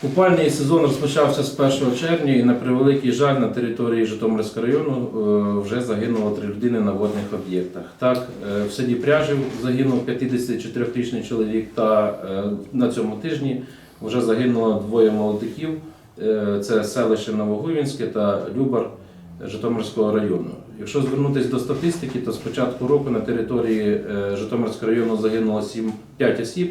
Купальний сезон розпочався з 1 червня і на превеликий жаль на території Житомирського району е, вже загинуло три людини на водних об'єктах. Так, е, в селі Пряжів загинув 54-річний чоловік, та е, на цьому тижні вже загинуло двоє молодиків. Це селище Новогуївське та Любар Житомирського району. Якщо звернутися до статистики, то з початку року на території Житомирського району загинуло 7, 5 осіб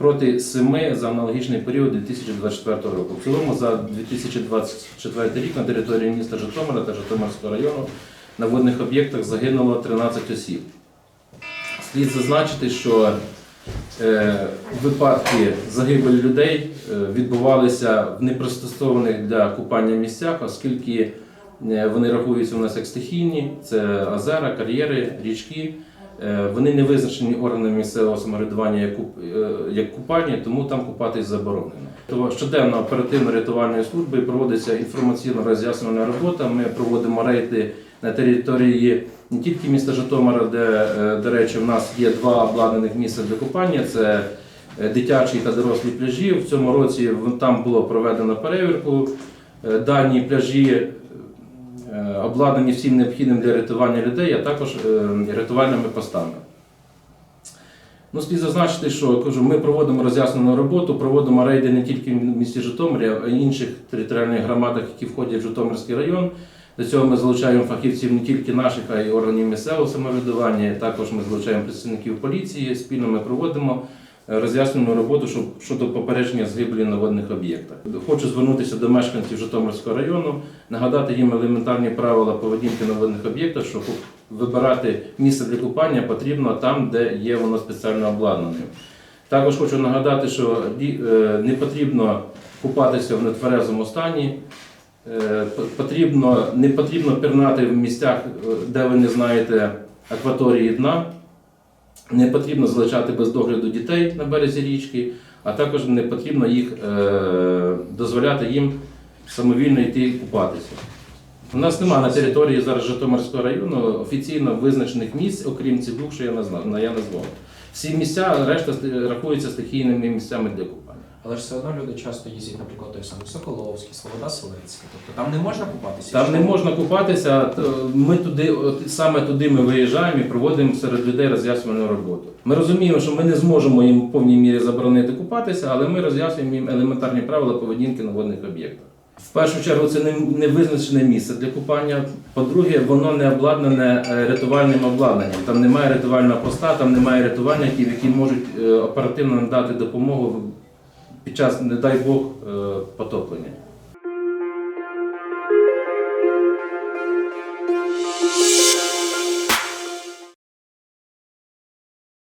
проти 7 за аналогічний період 2024 року. В цілому за 2024 рік на території міста Житомира та Житомирського району на водних об'єктах загинуло 13 осіб. Слід зазначити, що е, випадки загибелі людей е, відбувалися в непристосованих для купання місцях, оскільки е, вони рахуються у нас як стихійні, це озера, кар'єри, річки. Е, Вони не визначені органами місцевого самоврядування як, е, купальні, тому там купатись заборонено. Тому щоденно оперативно-рятувальної служби проводиться інформаційно роз'яснювальна робота. Ми проводимо рейди на території не тільки міста Житомира, де, е, до речі, в нас є два обладнаних місця для купання. Це дитячі та дорослі пляжі. В цьому році там було проведено перевірку. Дані пляжі обладнані всім необхідним для рятування людей, а також е, рятувальними постами. Ну, слід зазначити, що кажу, ми проводимо роз'яснену роботу, проводимо рейди не тільки в місті Житомирі, а й інших територіальних громадах, які входять в Житомирський район. До цього ми залучаємо фахівців не тільки наших, а й органів місцевого самоврядування. Також ми залучаємо представників поліції. Спільно ми проводимо е, роз'яснену роботу щодо попередження згибелі на водних об'єктах. Хочу звернутися до мешканців Житомирського району, нагадати їм елементарні правила поведінки на водних об'єктах, що ку- вибирати місце для купання потрібно там, де є воно спеціально обладнаним. Також хочу нагадати, що е, не потрібно купатися в нетверезому стані. Е, Потрібно, не потрібно пірнати в місцях, е, де ви не знаєте акваторії дна. Не потрібно залишати без догляду дітей на березі річки, а також не потрібно їх е, дозволяти їм самовільно йти купатися. У нас немає на території зараз Житомирського району офіційно визначених місць, окрім цих двох, що я назвав. Всі місця, решта рахуються стихійними місцями для купання. Але ж все одно люди часто їздять, наприклад, той самий Соколовський, Слобода Селицька. Тобто там не можна купатися? Там не можна купатися. то Ми туди, от саме туди ми виїжджаємо і проводимо серед людей роз'яснювальну роботу. Ми розуміємо, що ми не зможемо їм в повній мірі заборонити купатися, але ми роз'яснюємо їм елементарні правила поведінки на водних об'єктах. В першу чергу це не, не визначене місце для купання. По-друге, воно не обладнане е, рятувальним обладнанням. Там немає рятувального поста, там немає рятувальників, які можуть е, оперативно надати допомогу під час, не дай Бог, е, потоплення.